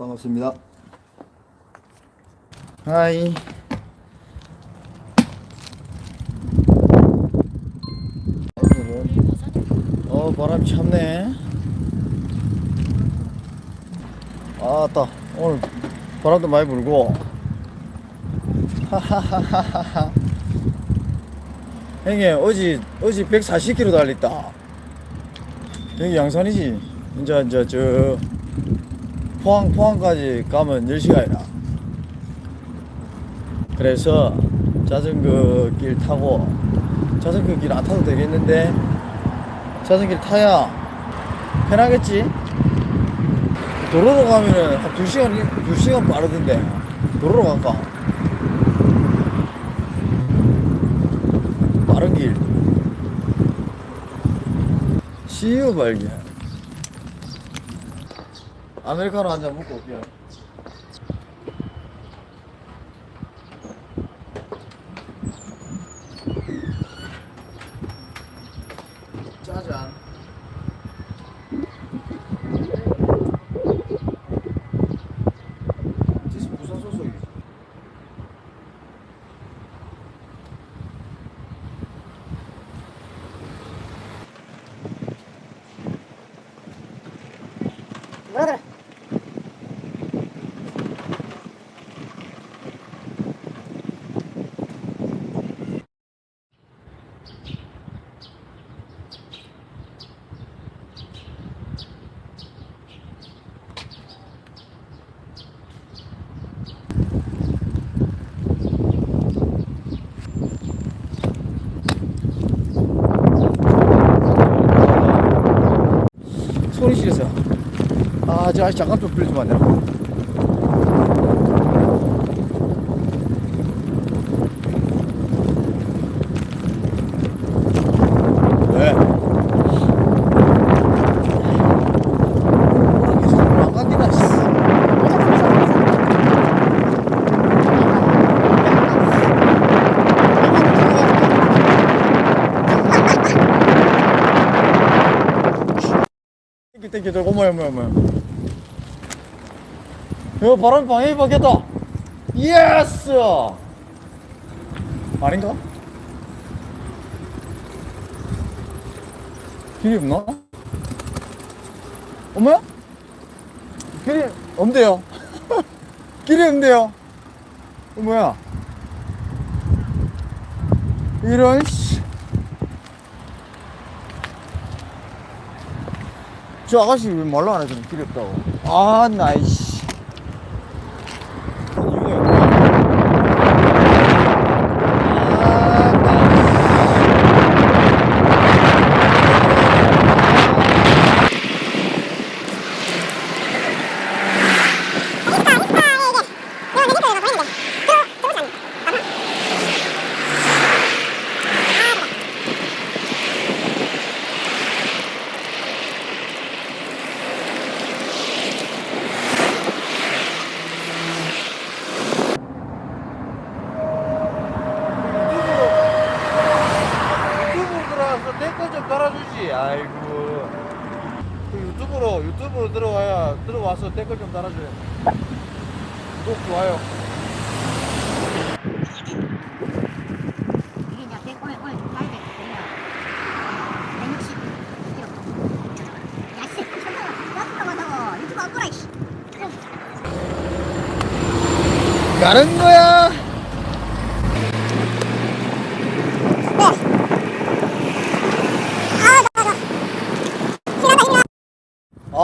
반갑습니다. 하이. 어 바람이 참네. 아따 오늘 바람도 많이 불고. 하하하하하. 형님 어제 어제 140km 달렸다. 여기 양산이지. 이제 이제 저 포항 포항까지 가면 10시간이나. 그래서 자전거 길 타고 자전거 길 안 타도 되겠는데 자전거 길 타야 편하겠지? 도로로 가면은 한 2시간 2시간 빠르던데. 도로로 갈까? 빠른 길. CU 발견. 아메리카노 한 잔 먹고 올게요. 짜잔. 지르세요. 아, 저 아저씨 잠깐 좀 빌려주면 안 되나? 왜? 호랑이 손으로 안 간디나, 씨. 땡기 땡기 저 고마워 뭐야 뭐야 야 바람 방해이 바뀌었다 예스 아닌가? 길이 없나? 어머야? 길이 없대요 길이 없대요 어머야 이런 씨. 저 아가씨 왜 말로 안 해주는 길이 없다고 아 나이씨 이유가 있구나 아 나이씨 유튜브로 들어와서 댓글 좀 달아주지 아이고 그 유튜브로 유튜브로 들어와야 들어와서 댓글 좀 달아줘요. 구독 좋아요. 돼. 그러면 160kg. 야 씨, 잠깐만. 나 그거 유튜브 안 보라 이씨. 가는 거야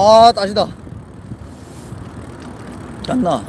아 따시다. 짠나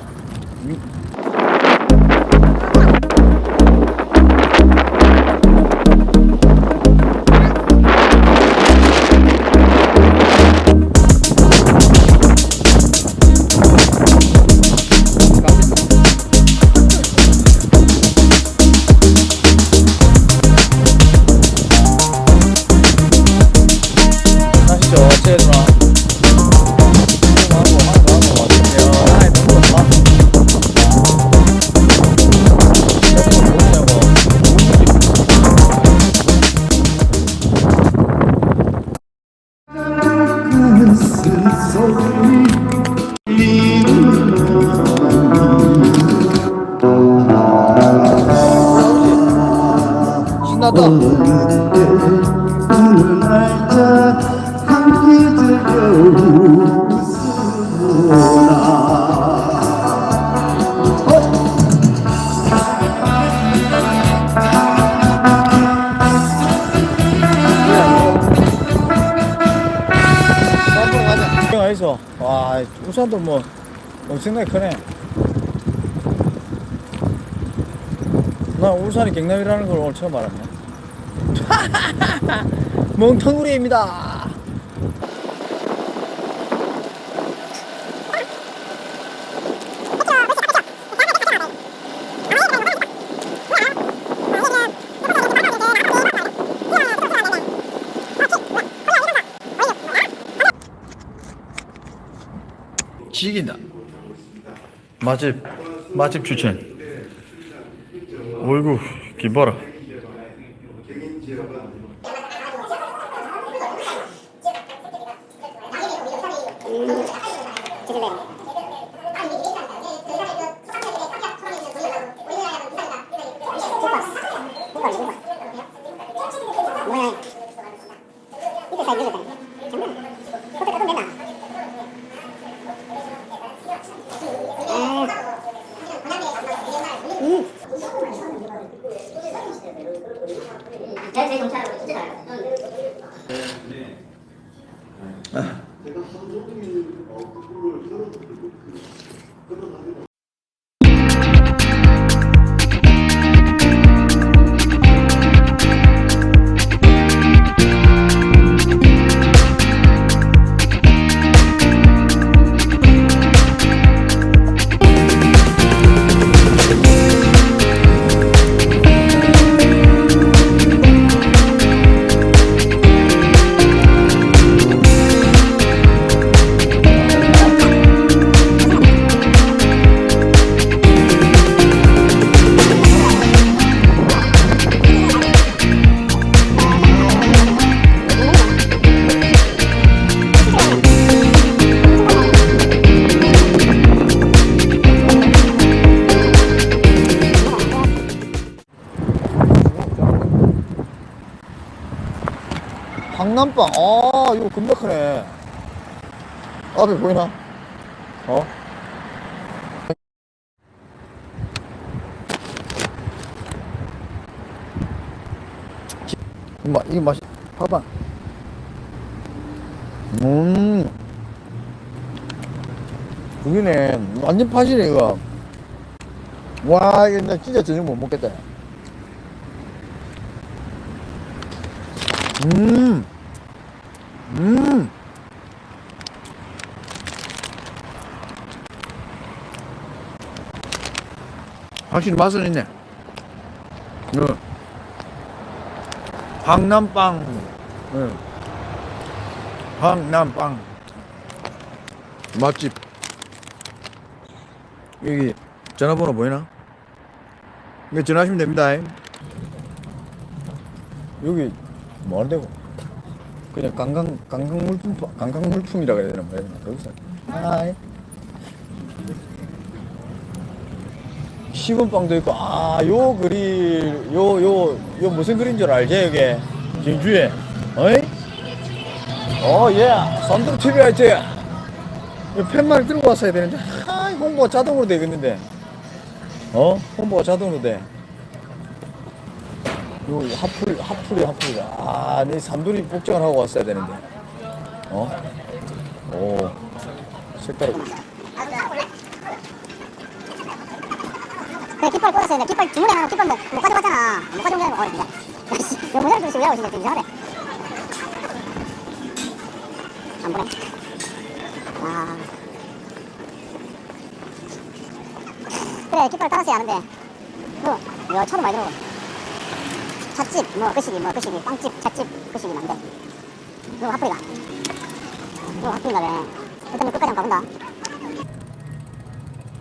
신났다 어느 날짜 함께 즐겨 어디서 와 우산도 뭐 엄청나게 크네. 나 울산이 경남이라는 걸 오늘 처음 알았네 멍텅구리입니다. 지긴다. 맛집 맛집 추천. 어이구 김봐라 음. 네. 아. 제 경찰하고 진짜 잘 황남빵 아 이거 겁나 크네. 앞에 보이나? 어? 이거, 이거 맛이 봐봐. 음. 그기네. 완전 파시네 이거. 와 이거 나 진짜 저녁 못 먹겠다. 음, 음. 확실히 맛은 있네. 응. 황남빵. 응. 황남빵. 맛집. 여기 전화번호 보이나? 이거 전화하시면 됩니다. 여기 뭐 하는 데고? 그냥 관광 관광 물품 관광 물품이라고 해야 되나 뭐야 거기서. 하이. 시금빵도 있고 아 요 그릴 요요 요 무슨 그린 줄 알지 여기 경주에. 어이? 어예. 선두로 TV 할지 팻말 들고 왔어야 되는데 아 홍보가 자동으로 되겠는데. 어? 홍보가 자동으로 돼 요 하풀 하풀이 하풀이 아내 삼돌이 복장을 하고 왔어야 되는데. 어? 오. 색깔. 그래 깃발 꽂았어야 돼. 깃발 주문해 놔 깃발 못, 못 가져갔잖아. 못 가져온 게 아니고 어 진짜 야씨. 이거 모자를 들고 왜 하고 있는데 좀 이상하네. 안 보네. 아. 그래 깃발 따랐어야 하는데. 그 이거 차도 많이 들어 찻집 뭐 그시기 뭐 그시기 빵집 찻집 그시기 난데? 이거 화풀이가 이거 화풀이가 왜 일단 끝까지 한번 가본다.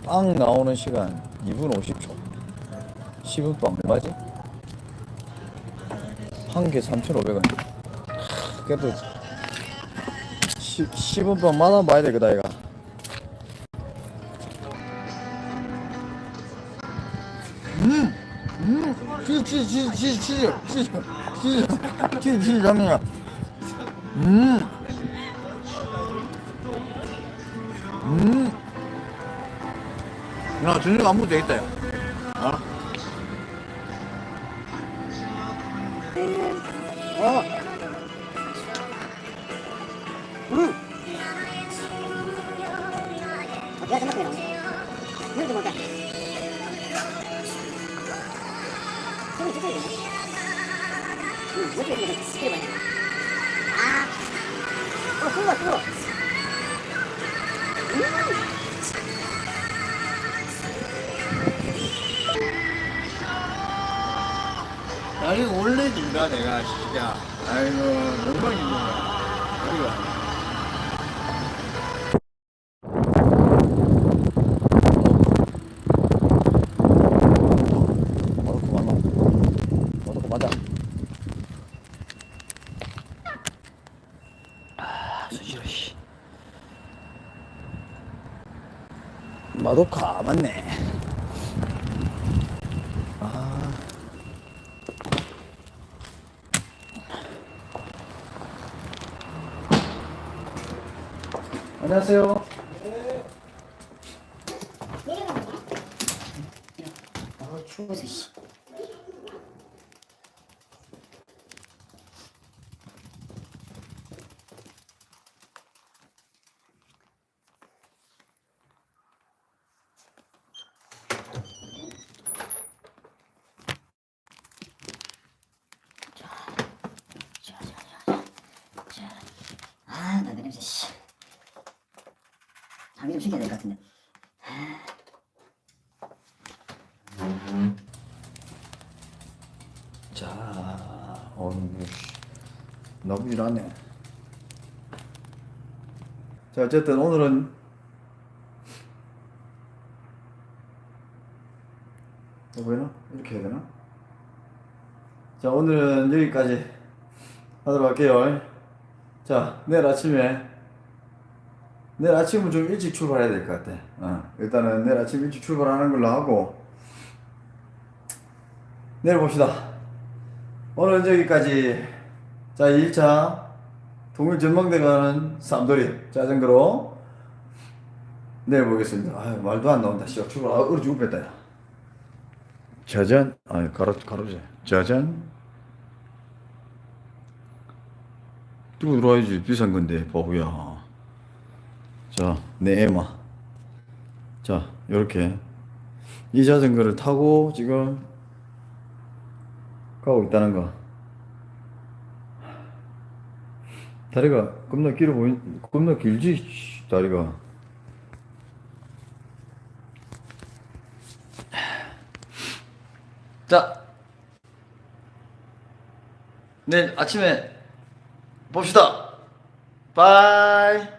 빵 나오는 시간 2분 50초. 10분 빵 얼마지? 한 개 3,500원. 그래도 10, 10분 빵 만원 봐야 되겠다 이가 음! 음! 음 음. 어? 어. 음. 숨이 아니 원래 인가 내가. 진짜 아이고 너무 힘들어 남았네. 아. 안녕하세요. 네. 아, 추워서, 장기 좀 시켜야 될것 같은데. 자, 어우, 나쁘질 않네. 자, 어쨌든 오늘은 어, 보이나? 이렇게 해야 되나? 자, 오늘은 여기까지 하도록 할게요. 자, 내일 아침에 내일 아침은 좀 일찍 출발해야 될 것 같아. 어, 일단은 내일 아침 일찍 출발하는 걸로 하고 내일 봅시다. 오늘은 여기까지. 자, 1차 동일 전망대 가는 쌈돌이 자전거로 내일 보겠습니다. 아 말도 안 나온다. 씨, 출발. 아, 뺐다. 야. 짜잔. 아, 가로, 가로제. 짜잔. 뚫고 들어와야지. 비싼 건데, 바보야. 자, 내 에마. 자, 요렇게. 이 자전거를 타고 지금 가고 있다는 거. 다리가 겁나 길어 보인, 겁나 길지, 씨, 다리가. 자, 내일 아침에 봅시다. 바이.